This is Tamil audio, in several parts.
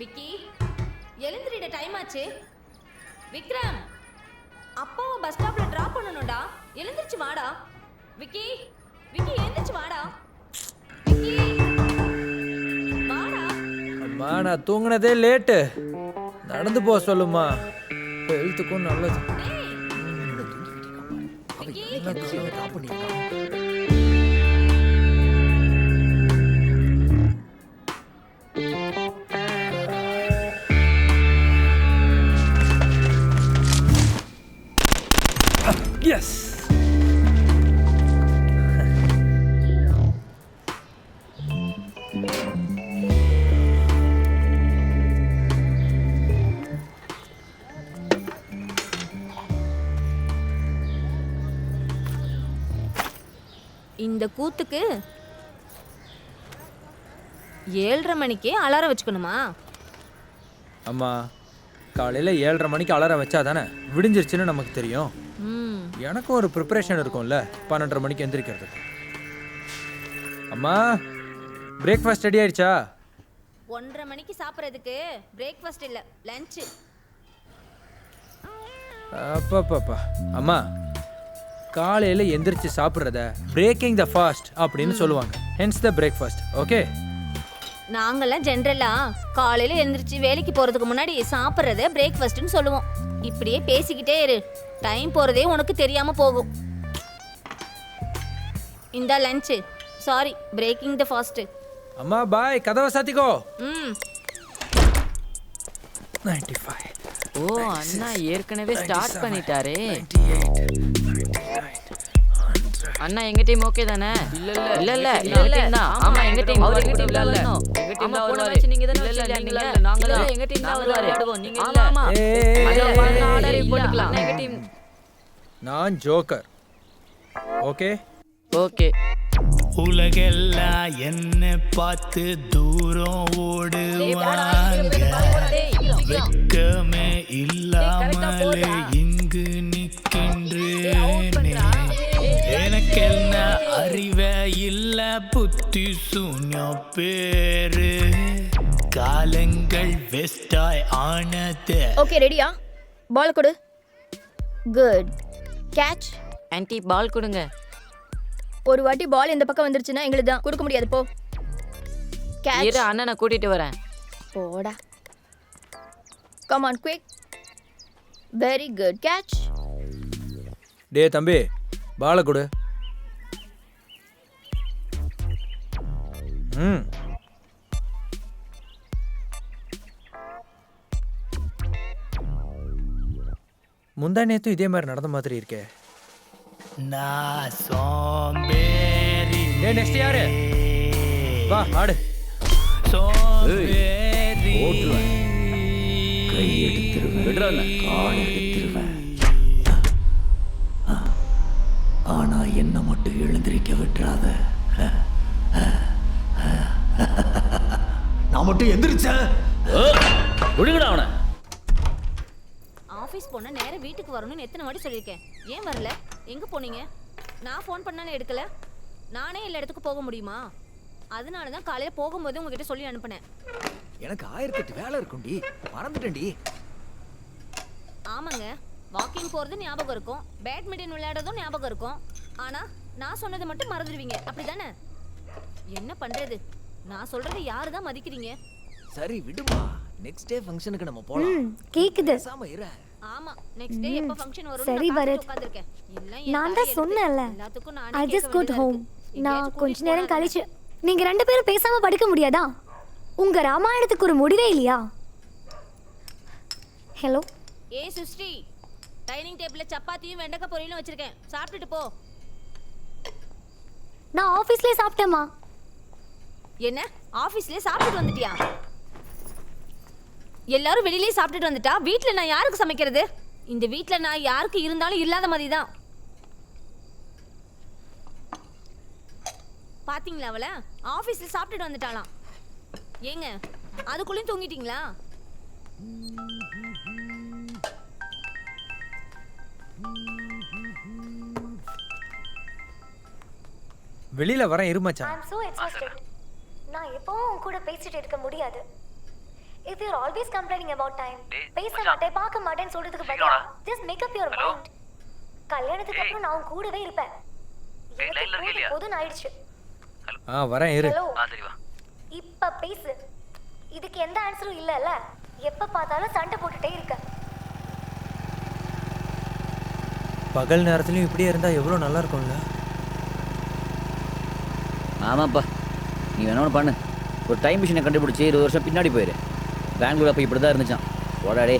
விக்கி எழுந்திரிட டைம் ஆச்சு. விக்ரம் அப்பாவை பஸ் ஸ்டாப்ல டிராப் பண்ணணும்டா. எழுந்திருச்சு வாடா. விக்கி விக்கி எழுந்திருச்சு வாடா. விக்கி வாடா. அம்மா நான் தூங்கினதே லேட்டு நடந்து போக சொல்லுமா ஹெல்த்துக்கும் நல்லது. விக்கி கூத்துக்கு? ஏழரை மணிக்கே அலாரம் வச்சுக்கணுமா? அம்மா காலையில் ஏழரை மணிக்கு அலாரம் வச்சா தானே விடிஞ்சிருச்சுன்னு நமக்கு தெரியும். ம். எனக்கும் ஒரு ப்ரிப்பரேஷன் இருக்கும்ல பன்னெண்டரை மணிக்கு எந்திரிக்கிறதுக்கு அம்மா பிரேக்ஃபாஸ்ட் ரெடி ஆயிடுச்சா? ஒன்றரை மணிக்கு சாப்பிட்றதுக்கு பிரேக்ஃபாஸ்ட் இல்லை லஞ்சு அப்பப்பப்பா. அம்மா காலையில் எந்திரிச்சு சாப்பிட்றத பிரேக்கிங் த ஃபாஸ்ட் அப்படின்னு சொல்லுவாங்க. ஹென்ஸ் த பிரேக்ஃபாஸ்ட் ஓகே நாங்கெல்லாம் ஜென்ரலா காலையில எந்திரிச்சு வேலைக்கு போறதுக்கு முன்னாடி சாப்பிட்றத பிரேக்ஃபாஸ்ட்னு சொல்லுவோம். இப்படியே பேசிக்கிட்டே இரு. டைம் போறதே உனக்கு தெரியாம போகும். இந்த lunch sorry breaking the fast அம்மா பாய் கதவை சாத்திக்கோ. ம். நைன்டி ஃபைவ் ஓ அண்ணா ஏற்கனவே ஸ்டார்ட் பண்ணிட்டாரே. அண்ணா எங்க டீம் ஓகே தானே? இல்ல இல்ல இல்ல இல்ல இல்ல ஆமா எங்க டீம் அவர் எங்க டீம் வரணும் எங்க டீம் தான் வருவாரு. நீங்க தான இல்ல இல்ல நீங்க இல்ல நாங்க தான். எங்க டீம் தான் வருவாரு. நீங்க இல்ல ஆமா. ஏய், அண்ணா ஆர்டர் போட்டுக்கலாம் எங்க டீம் நான் ஜோக்கர். ஓகே? ஓகே. உலகெல்லாம் என்ன பார்த்து தூரம் ஓடுவாங்க? வெட்கமே இல்லாமலே இங்கு எனக்கென்ன அறிவே இல்ல? புத்தி சூன்யம் பேரு. காலங்கள் வெஸ்டாய் ஆனதே. ஓகே ரெடியா பால் கொடு. குட் கேட்ச் ஆன்ட்டி பால் கொடுங்க. ஒரு வாட்டி பால் இந்த பக்கம் வந்துருச்சுன்னா எங்களுக்கு தான். கொடுக்க முடியாது போ. கேட்ச் இரு அண்ணனை கூட்டிட்டு வரேன். போடா. Come on quick very good catch டே தம்பி பாலை கொடு. ம். முந்தா நேத்து இதே மாதிரி நடந்த மாதிரி இருக்கே. நான் சோம்பேறி டேய் நெக்ஸ்ட் யாரு? வா ஆடு. சோம்பேறி. ஆனா என்ன மட்டும் எழுந்திருக்க விட்டுறாத. நான் மட்டும் எந்திரிச்சேன் விடுங்கடா அவனை. ஆஃபீஸ் போனா நேரா வீட்டுக்கு வரணும்னு எத்தனை வாட்டி சொல்லியிருக்கேன். ஏன் வரல? எங்க போனீங்க? நான் ஃபோன் பண்ணாலும் எடுக்கல. நானே எல்லா இடத்துக்கும் போக முடியுமா? அதனால தான் காலையில போகும்போது உங்ககிட்ட சொல்லி அனுப்புனேன். எனக்கு ஆயிரத்தெட்டு வேலை இருக்கும்டி. மறந்துட்டேன்டி. ஆமாங்க. வாக்கிங் போறது ஞாபகம் இருக்கும். பேட்மிண்டன் விளையாடுறதும் ஞாபகம் இருக்கும். ஆனா நான் சொன்னதை மட்டும் மறந்துடுவீங்க. அப்படிதானே? என்ன பண்றது? நான் சொல்றதை யாரு தான் மதிக்கிறீங்க? சரி விடுமா. நெக்ஸ்ட் டே ஃபங்க்ஷனுக்கு நம்ம போலாம். கேக்குது. பேசாம இரு. ஆமா நெக்ஸ்ட் டே எப்ப ஃபங்க்ஷன் வரும் சரி, பரத். நான் தான் சொன்னேன்ல. எல்லாத்துக்கும் ஐ ஜஸ்ட் குட் ஹோம் நான் கொஞ்ச நேரம் கழிச்சு நீங்க ரெண்டு பேரும் பேசாம படுக்க முடியாதா? உங்க ராமாயணத்துக்கு ஒரு முடிவே இல்லையா? ஹலோ ஏ சுஸ்ரீ டைனிங் டேபிள்ல சப்பாத்தியும் வெண்டைக்காய் பொரியலும் வச்சிருக்கேன். சாப்பிட்டுட்டு போ. நான் ஆபீஸ்லயே சாப்பிட்டேம்மா. என்ன? ஆபீஸ்லயே சாப்பிட்டுட்டு வந்துட்டியா? எல்லாரும் வெளியிலயே சாப்பிட்டுட்டு வந்துட்டா? வீட்ல நான் யாருக்கு சமைக்கிறது? இந்த வீட்ல நான் யாருக்கு இருந்தாலும் இல்லாத மாதிரி தான் பாத்தீங்களா அவள? ஆபீஸ்ல சாப்பிட்டுட்டு வந்துட்டாளாம். ஏங்க அதுக்குள்ளேயும் தூங்கிட்டீங்களா? வெளியில வரேன் இருமச்சான் நான் எப்பவும் உன் கூட பேசிட்டு இருக்க முடியாது. If you always complaining about time பேச மாட்டேன் பார்க்க மாட்டேன்னு சொல்றதுக்கு பதிலா just make up your mind கல்யாணத்துக்கு அப்புறம் நான் உன் கூடவே இருப்பேன். போதும் ஆயிடுச்சு. ஆ வரேன் இரு. ஹலோ? இப்ப பேசு. இதுக்கு எந்த ஆன்சரும் இல்லைல்ல. எப்ப பார்த்தாலும் சண்டை போட்டுட்டே இருக்க. பகல் நேரத்துலயும் இப்படியே இருந்தா எவ்வளவு நல்லா இருக்கும்ல? ஆமாப்பா. நீ வேணா ஒன்று பண்ணு. ஒரு டைம் மிஷினை கண்டுபிடிச்சி இருபது வருஷம் பின்னாடி போயிரு. பெங்களூர் அப்போ இப்படி தான் இருந்துச்சான் ஓடாடே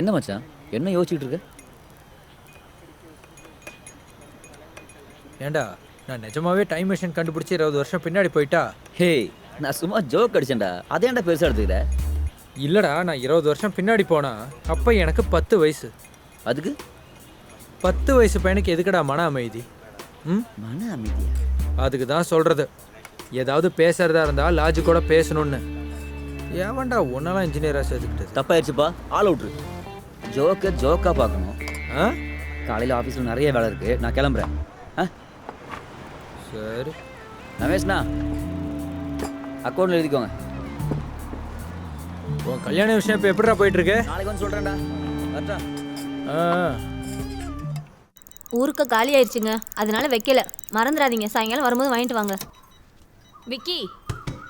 என்ன மச்சான்? என்ன யோசிச்சுட்டு இருக்க? ஏண்டா நான் நிஜமாவே டைம் மிஷின் கண்டுபிடிச்சி இருபது வருஷம் பின்னாடி போயிட்டா? ஹே நான் சும்மா ஜோக் அடிச்சேன்டா. அதேன்டா பெருசாக எடுத்துக்கிற இல்லடா நான் இருபது வருஷம் பின்னாடி போனா அப்ப எனக்கு பத்து வயசு. அதுக்கு? பத்து வயசு பையனுக்கு எதுக்குடா மன அமைதி? ம்? மன அமைதியா? அதுக்கு தான் சொல்றது. ஏதாவது பேசுறதா இருந்தா லாஜிக்கோட பேசணும்னு. ஏவன்டா ஒன்னெல்லாம் இன்ஜினியராக சேர்த்துக்கிட்டது? தப்பாயிருச்சுப்பா. ஆள் அவுட்ரு ஜோக்கை ஜோக்காக பார்க்கணும். ஆ? காலையில் ஆஃபீஸில் நிறைய வேலை இருக்குது நான் கிளம்புறேன். ஆ? சரி. ரமேஷ்ண்ணா அக்கௌண்ட்டில் எழுதிக்கோங்க. உன் கல்யாண விஷயம் இப்போ எப்படிடா போயிட்டு இருக்கு? நாளைக்கு வந்து சொல்கிறேன்டா கரெக்டா ஊருக்கு காலி ஆயிடுச்சுங்க. அதனால வைக்கல. மறந்துடாதீங்க சாயங்காலம் வரும்போது வாங்கிட்டு வாங்க. விக்கி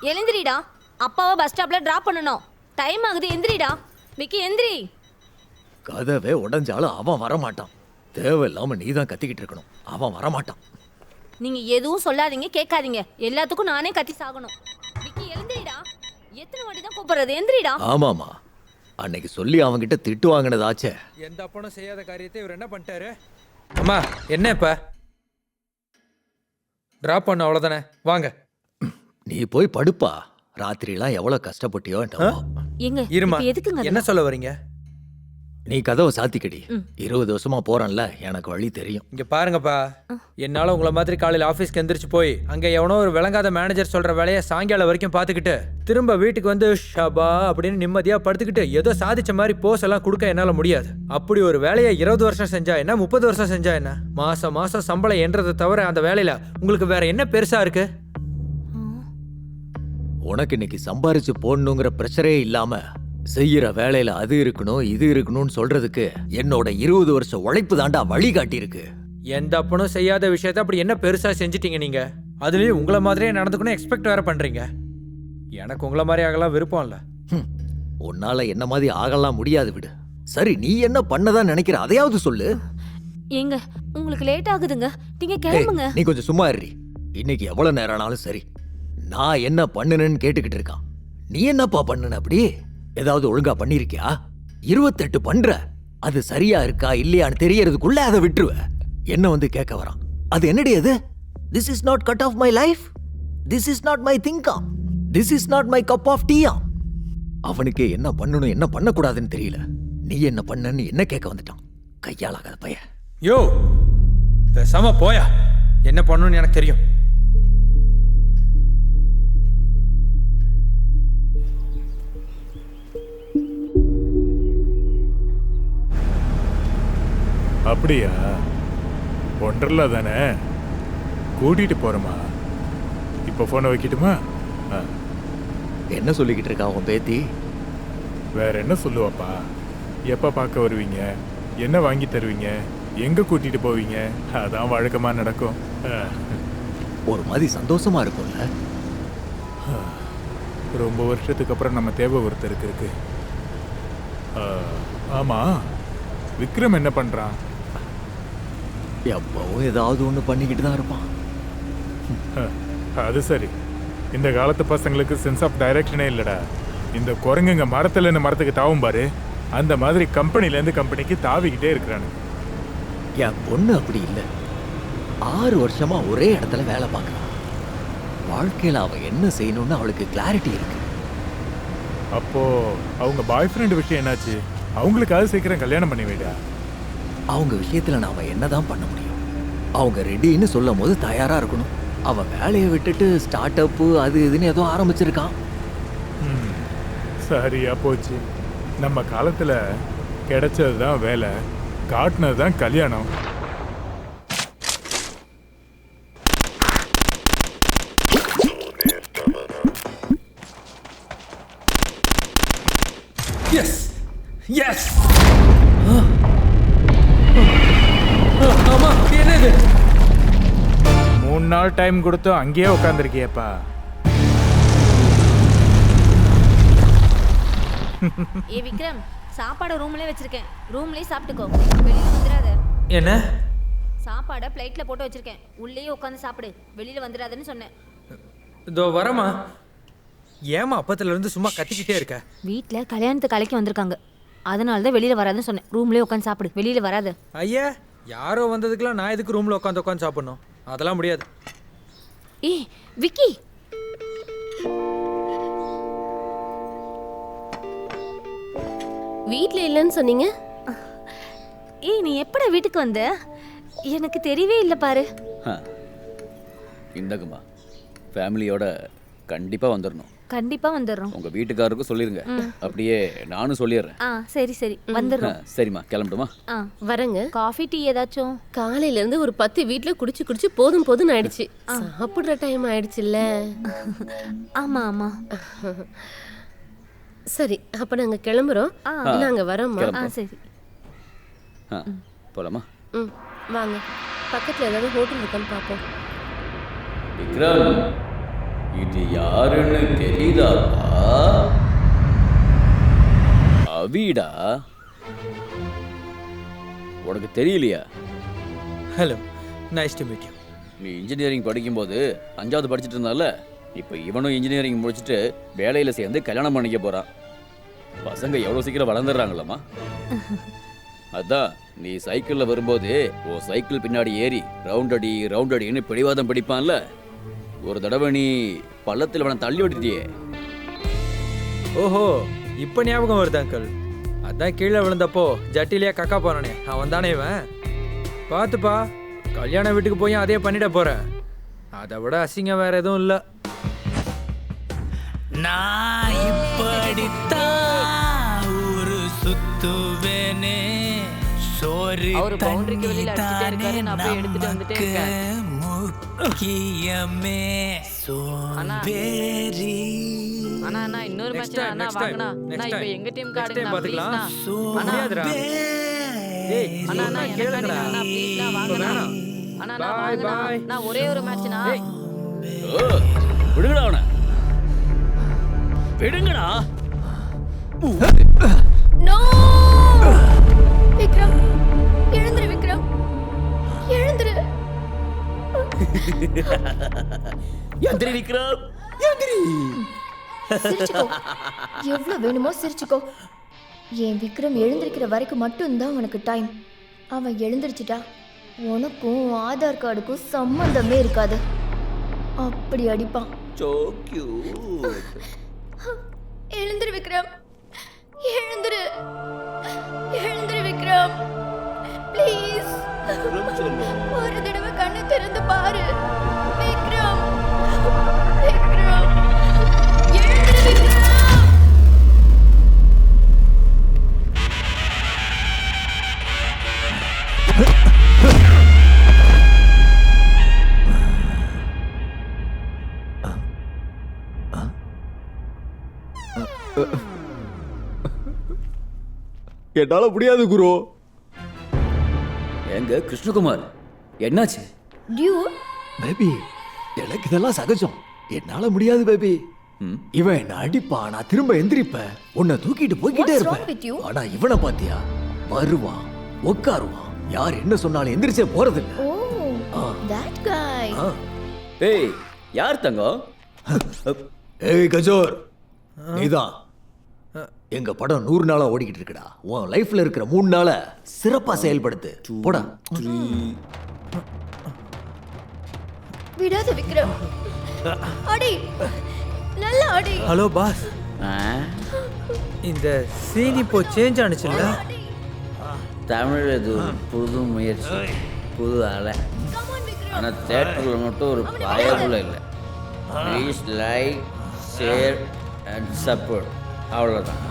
எழுந்திரிடா. அப்பாவை பஸ் ஸ்டாப்ல டிராப் பண்ணணும். டைம் ஆகுது. எந்திரிடா. விக்கி எந்திரி. கதவே உடைஞ்சாலும் அவன் வரமாட்டான். தேவையில்லாம நீ தான் கத்திக்கிட்டு இருக்கணும். அவன் வரமாட்டான். நீங்க எதுவும் சொல்லாதீங்க. கேட்காதீங்க. எல்லாத்துக்கும் நானே கத்தி சாகணும். விக்கி எழுந்திரிடா. எத்தனை வாட்டி தான் கூப்பிடுறது? எந்திரிடா. ஆமாமா அன்னைக்கு சொல்லி அவன்கிட்ட திட்டு வாங்கினதாச்சே. எந்த அப்பனும் செய்யாத காரியத்தை இவர் என்ன பண்ணிட்டாரு? அம்மா என்ன இப்ப? டிராப் பண்ண அவ்வளோதானே வாங்க. நீ போய் படுப்பா. ராத்திரிலாம் எவ்வளவு கஷ்டப்பட்டியோ என்னவோ. இருமா எதுக்குங்க என்ன சொல்ல வரீங்க? நீ கதவை சாத்திக்கடி. இருபது வருஷமா போறேன்ல எனக்கு வழி தெரியும். இங்க பாருங்கப்பா. என்னால உங்களை மாதிரி காலையில ஆபீஸ்க்கு எந்திரிச்சு போய் அங்க எவனோ ஒரு விளங்காத மேனேஜர் சொல்ற வேலையை சாயங்காலம் வரைக்கும் பார்த்துக்கிட்டு திரும்ப வீட்டுக்கு வந்து ஷபா அப்படின்னு நிம்மதியா படுத்துக்கிட்டு ஏதோ சாதிச்ச மாதிரி போஸ் எல்லாம் கொடுக்க என்னால முடியாது. அப்படி ஒரு வேலையை இருபது வருஷம் செஞ்சா என்ன முப்பது வருஷம் செஞ்சா என்ன? மாசம் மாசம் சம்பளம் என்றதை தவிர அந்த வேலையில உங்களுக்கு வேற என்ன பெருசா இருக்கு? உனக்கு இன்னைக்கு சம்பாரிச்சு போடணுங்கிற ப்ரெஷரே இல்லாம செய்யற வேலையில அது இருக்கணும் இது இருக்கணும்னு சொல்றதுக்கு என்னோட இருபது வருஷம் உழைப்பு தாண்டா வழிகாட்டி இருக்கு எந்த அப்பனும் செய்யாத விஷயத்த அப்படி என்ன பெருசா செஞ்சிட்டீங்க நீங்க? அதுலயும் உங்களை மாதிரியே நடந்துக்கணும் எக்ஸ்பெக்ட் வேற பண்றீங்க. எனக்கு உங்களை மாதிரி ஆகலாம் விருப்பம் இல்ல. உன்னால என்ன மாதிரி ஆகலாம் முடியாது விடு. சரி நீ என்ன பண்ணதான் நினைக்கிற? அதையாவது சொல்லு. ஏங்க உங்களுக்கு லேட் ஆகுதுங்க. நீங்க கிளம்புங்க. நீ கொஞ்சம் சும்மா இருடி. இன்னைக்கு எவ்வளவு நேரம் ஆனாலும் சரி. நான் என்ன பண்ணுனேன்னு கேட்டுக்கிட்டு இருக்கான். நீ என்னப்பா பண்ணுன அப்படி? ஏதாவது ஒழுங்கா பண்ணிருக்கியா? இருபத்தெட்டு பண்ற. அது சரியா இருக்கா இல்லையான்னு தெரியறதுக்குள்ள அதை விட்டுருவ. என்ன வந்து கேட்க வரான்? அது என்னடி அது? This is not cut of my life this is not my திங்கா this is not my cup of டீயா அவனுக்கு என்ன பண்ணணும் என்ன பண்ணக்கூடாதுன்னு தெரியல. நீ என்ன பண்ணன்னு என்ன கேட்க வந்துட்டான்? கையாளாகாத பையன் யோ பேசாம போயா. என்ன பண்ணணும்னு எனக்கு தெரியும். அப்படியா? ஒன்றரில் தானே? கூட்டிகிட்டு போகிறோமா இப்போ ஃபோனை வைக்கட்டுமா? ஆ. என்ன சொல்லிக்கிட்டு இருக்கா உன் பேத்தி? வேற என்ன சொல்லுவாப்பா? எப்போ பார்க்க வருவீங்க? என்ன வாங்கி தருவீங்க? எங்கே கூட்டிகிட்டு போவீங்க? அதான் வழக்கமாக நடக்கும். ஒரு மாதிரி சந்தோஷமா இருக்கும்ல. ரொம்ப வருஷத்துக்கு அப்புறம் நம்ம தேவை ஒருத்தருக்கு இருக்கு. ஆ, ஆமா. விக்ரம் என்ன பண்ணுறான் எப்பவும் ஏதாவது ஒண்ணு பண்ணிக்கிட்டு தான் இருப்பான். அது சரி. இந்த காலத்து பசங்களுக்கு சென்ஸ் ஆஃப் டைரக்ஷனே இல்லைடா. இந்த குரங்குங்க மரத்துல இருந்து மரத்துக்கு தாவும் பாரு. அந்த மாதிரி கம்பெனிலேருந்து கம்பெனிக்கு தாவிக்கிட்டே இருக்கிறானுங்க என் பொண்ணு அப்படி இல்லை. ஆறு வருஷமா ஒரே இடத்துல வேலை பார்க்கறான் வாழ்க்கையில அவ என்ன செய்யணும்னு அவளுக்கு கிளாரிட்டி இருக்கு. அப்போ அவங்க பாய் ஃப்ரெண்டு விஷயம் என்னாச்சு? அவங்களுக்காவது சீக்கிரம் கல்யாணம் பண்ணி வைடா. அவங்க விஷயத்தில் விஷயத்துல என்ன தான் பண்ண முடியும்? அவங்க ரெடின்னு சொல்லும் போது தயாராக இருக்கணும். அவன் வேலையை விட்டுட்டு ஸ்டார்ட் அப்பு அது இதுன்னு எதுவும் ஆரம்பிச்சிருக்கான். சரியா போச்சு. நம்ம காலத்தில் கிடைச்சது தான் வேலை காட்டினது தான் கல்யாணம். எஸ் எஸ் ஆமா என்னது? மூணு நாள் டைம் கொடுத்தும் அங்கேயே உட்காந்துருக்கியப்பா ஏ விக்ரம் சாப்பாடை ரூம்லயே வச்சிருக்கேன். ரூம்லயே சாப்பிட்டுக்கோ. வெளியில வந்துடாத. என்ன? சாப்பாடை பிளேட்ல போட்டு வச்சிருக்கேன். உள்ளேயே உட்காந்து சாப்பிடு. வெளியில வந்துடாதன்னு சொன்னேன். இதோ வரமா ஏமா அப்பத்துல இருந்து சும்மா கத்திக்கிட்டே இருக்க? வீட்ல கல்யாணத்துக்கு கலைக்கு வந்திருக்காங்க. அதனால தான் வெளியில வராதுன்னு சொன்னேன். ரூம்லயே உட்காந்து சாப்பிடு. வெளியில வராத. ஐயா யாரோ வந்ததுக்கெல்லாம் நான் எதுக்கு ரூம்ல உட்காந்து உட்காந்து சாப்பிடணும்? அதெல்லாம் முடியாது. ஏய் விக்கி! வீட்ல இல்லைன்னு சொன்னீங்க? ஏய் நீ எப்படா வீட்டுக்கு வந்த? எனக்கு தெரியவே இல்லை பாரு. இந்தக்குமா ஃபேமிலியோட கண்டிப்பாக வந்துடணும் கண்டிப்பா வந்துடுறோம். உங்கள் வீட்டுக்காரருக்கும் சொல்லிடுங்க அப்படியே நானும் சொல்லிடுறேன். ஆ சரி சரி. வந்துடுறோம். சரிம்மா கிளம்பட்டுமா? ஆ. வரேங்க. காஃபி டீ ஏதாச்சும்? காலையில இருந்து ஒரு பத்து வீட்ல குடிச்சு குடிச்சு போதும் போதும் ஆயிடுச்சு. சாப்பிடுற டைம் ஆயிடுச்சுல்ல. ஆமா ஆமா. சரி அப்ப நாங்க கிளம்புறோம். நாங்க வரோம்மா. ஆ சரி. ஆ போகலாமா ம் வாங்க. பக்கத்துல ஏதாவது ஹோட்டல் இருக்கான்னு பார்ப்போம் விக்ரம்! இது யாருன்னு தெரியுதாப்பா? அவிடா உனக்கு தெரியலையா? Hello nice to meet you நீ இன்ஜினியரிங் படிக்கும்போது அஞ்சாவது படிச்சுட்டு இருந்தால இப்போ இவனும் இன்ஜினியரிங் முடிச்சுட்டு வேலையில் சேர்ந்து கல்யாணம் பண்ணிக்க போறான். பசங்க எவ்வளோ சீக்கிரம் வளர்ந்துடுறாங்களம்மா? அதான் நீ சைக்கிளில் வரும்போது ஓ சைக்கிள் பின்னாடி ஏறி ரவுண்ட் அடி ரவுண்ட் அடின்னு பிடிவாதம் பிடிப்பான்ல. ஒரு தடவை நீ பள்ளத்தில் அவனை தள்ளி விட்டுட்டியே. ஓஹோ இப்போ ஞாபகம் வருது அங்கிள். அதான் கீழே விழுந்தப்போ ஜட்டிலேயே கக்கா போறானே. அவன் தானே இவன்? பார்த்துப்பா கல்யாண வீட்டுக்கு போய் அதே பண்ணிட போறேன். அதை விட அசிங்கம் வேற எதுவும் இல்லை. நான் இப்படித்தான் ஊரு சுத்துவேனே. சோறு அவரு boundary-க்கு வெளியில அடிச்சிட்டே இருக்காரு, நான் போய் எடுத்துட்டு வந்துட்டே இருக்கேன். அண்ணா. சோம்பேறி அண்ணா அண்ணா இன்னொரு மேட்ச் அண்ணா வாங்கண்ணா அண்ணா இப்போ. எங்க டீம். ப்ளீஸ்ண்ணா அண்ணா முடியாதுடா. ஏய், அண்ணா அண்ணா சொன்னா எனக்கு கேளுங்கடா. அண்ணா ப்ளீஸ்ண்ணா வாங்கண்ணா வேணாம். அண்ணா அண்ணா Bye, வாங்கண்ணா bye. நான் ஒரே ஒரு மேட்ச்ண்ணா விடுங்கடா அவனை விடுங்கடா நோ எந்திரி. விக்ரம் சிரிச்சுக்கோ. எவ்வளவு வேணுமோ சிரிச்சுக்கோ. என் விக்ரம் எழுந்திருக்கிற வரைக்கும் மட்டும்தான் உனக்கு டைம் அவன் எழுந்திருச்சிட்டா உனக்கும் உன் ஆதார் கார்டுக்கும் சம்மந்தமே இருக்காது. அப்படி அடிப்பான். எழுந்திரு விக்ரம். எழுந்திரு. எழுந்திரு விக்ரம். ப்ளீஸ் ஒரு தடவை கண்ணு என்னால முடியாது குரு. எங்க கிருஷ்ணகுமார் என்னாச்சு? டியூட் பேபி எனக்கு இதெல்லாம் சகஜம். என்னால முடியாது பேபி. இவன் என்ன அடிப்பான் நான் திரும்ப எந்திரிப்பேன் உன்னை தூக்கிட்டு போய்கிட்டே What's wrong with you? இருப்பேன் ஆனா இவனை பாத்தியா? வருவான் உட்காருவான் யார் என்ன சொன்னாலும் எந்திரிச்சே போறதில்ல. ஓ தட் காய் ஆ. ஏய் யார் தங்கம்? ஏய் கஜோர். நீதான் எங்க படம் நூறு நாளா ஓடிக்கிட்டு இருக்குடா. உன் லைஃப்ல இருக்கிற மூணு நாளை சிறப்பா செயல்படுத்து. போடா. விடாத விக்ரம். அடி நல்லா அடி. ஹலோ பாஸ் இந்த சீன் இப்போ சேஞ்ச் ஆனுச்சுல்ல? தமிழ் இது புது முயற்சி புது அலை. ஆனால் தேட்டரில் மட்டும் ஒரு பயபுல இல்லை. Please like share and support அவ்வளோதான்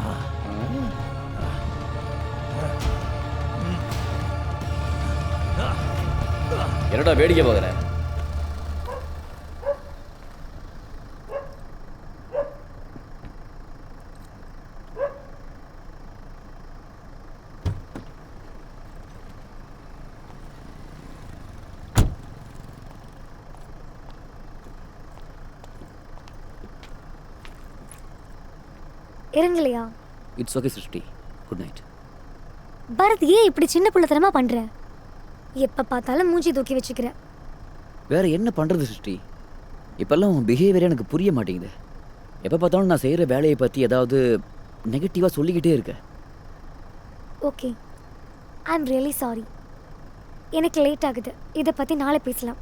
என்னடா வேடிக்கை பார்க்குறேன் இறங்கலையா? It's okay Srishti good night Bharath ஏன் இப்படி சின்ன பிள்ளைத்தனமா பண்ற? எப்ப பார்த்தாலும் மூஞ்சி தூக்கி வச்சுக்கிற வேற என்ன பண்றது சிருஷ்டி இப்பெல்லாம் உன் பிஹேவியர் எனக்கு புரிய மாட்டேங்குது. எப்போ பார்த்தாலும் நான் செய்கிற வேலையை பற்றி ஏதாவது நெகட்டிவாக சொல்லிக்கிட்டே இருக்க okay I am really sorry எனக்கு லேட் ஆகுது. இதை பத்தி நாளை பேசலாம்.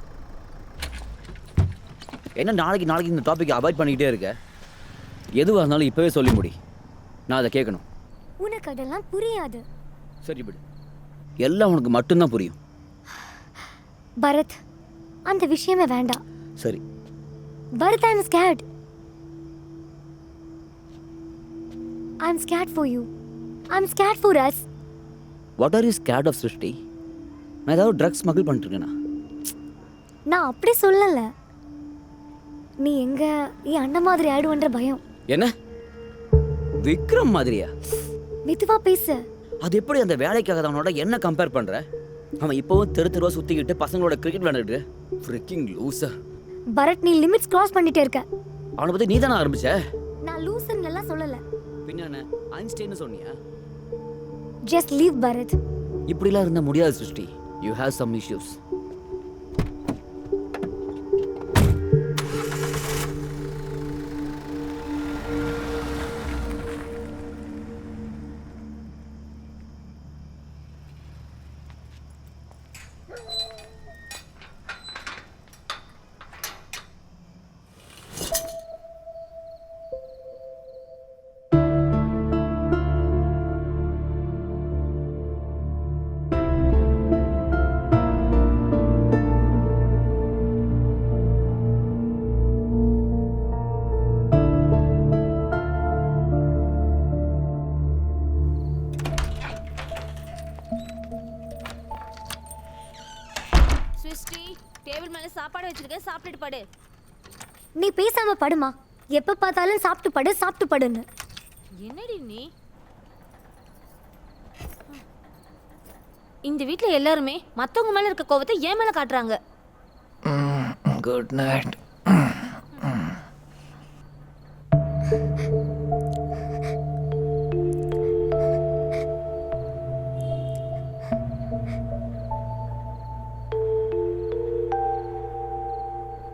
என்ன நாளைக்கு நாளைக்கு இந்த டாபிக் அவாய்ட் பண்ணிக்கிட்டே இருக்க? எதுவாக இருந்தாலும் இப்போவே சொல்லி முடி. நான் அதை கேட்கணும். உனக்கு அதெல்லாம் புரியாது. சரி விடு. எல்லாம் உனக்கு மட்டும்தான் புரியும். பரத் அந்த விஷயமே வேண்டாம். சரி. Bharath I am scared I am scared for you I am scared for us what are you scared of Srishti நான் ஏதாவது ட்ரக்ஸ் ஸ்மகிள் பண்ணிட்டுருக்கேனா? நான் அப்படி சொல்லல. நீ எங்க என் அண்ணன் மாதிரி ஆயிடுவன்ற பயம். என்ன? விக்ரம் மாதிரியா? மெதுவா பேசு. அது எப்படி அந்த வேலைக்காக அவனோட என்ன கம்பேர் பண்ற? அவன் இப்போவும் தெரு தெருவா சுத்திக்கிட்டு பசங்களோட கிரிக்கெட் விளையாண்டுட்டு ஃப்ரிக்கிங் லூசர் பரத் நீ லிமிட்ஸ் கிராஸ் பண்ணிட்டே இருக்க. அவனை பத்தி நீ தானே ஆரம்பிச்ச? நான் லூசன் எல்லாம் சொல்லல. பின்ன என்ன? ஐன்ஸ்டைன்னு சொன்னியா? Just leave Bharath. இப்படிலாம் இருந்தா முடியாது Srishti. You have some issues Srishti table மேல சாப்பாடு வச்சிருக்கேன் சாப்பிட்டுட்டு படு. நீ பேசாம படுமா? எப்ப பார்த்தாலும் சாப்பிட்டு படு சாப்பிட்டு படுன்னு. என்னடி நீ? இந்த வீட்ல எல்லாருமே மத்தவங்க மேல இருக்க கோவத்தை ஏன் மேல காட்டுறாங்க. Good night